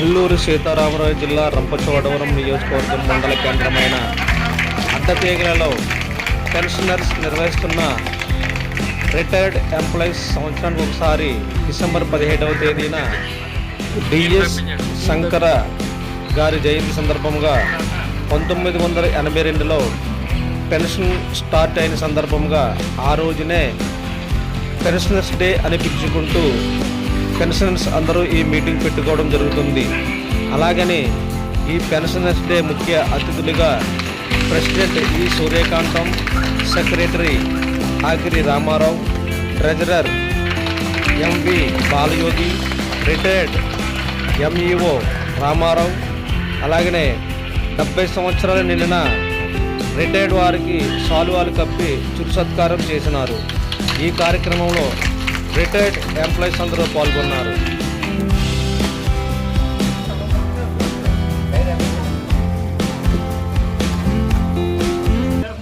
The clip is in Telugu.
అల్లూరు సీతారామరాజు జిల్లా రంపచోడవరం నియోజకవర్గం మండల కేంద్రమైన అడ్డతీగలలో పెన్షనర్స్ నిర్వహిస్తున్న రిటైర్డ్ ఎంప్లాయీస్ సంవత్సరానికి ఒకసారి డిసెంబర్ పదిహేడవ తేదీన డిఎస్ శంకర గారి జయంతి సందర్భంగా పంతొమ్మిది వందల ఎనభై రెండులో పెన్షన్ స్టార్ట్ అయిన సందర్భంగా ఆ రోజునే పెన్షనర్స్ డే అనిపించుకుంటూ పెన్షనర్స్ అందరూ ఈ మీటింగ్ పెట్టుకోవడం జరుగుతుంది. అలాగని ఈ పెన్షనర్స్ డే ముఖ్య అతిథులుగా president E Suryakantham secretary Akiri Ramarao treasurer MV Balayogi retired MEO Ramarao అలాగనే డెబ్బై సంవత్సరాలు నిండిన రిటైర్డ్ వారికి సాలువాలు కప్పి చురు సత్కారం చేసినారు. ఈ కార్యక్రమంలో రిటైర్డ్ ఎంప్లాయీస్ అందరూ పాల్గొన్నారు.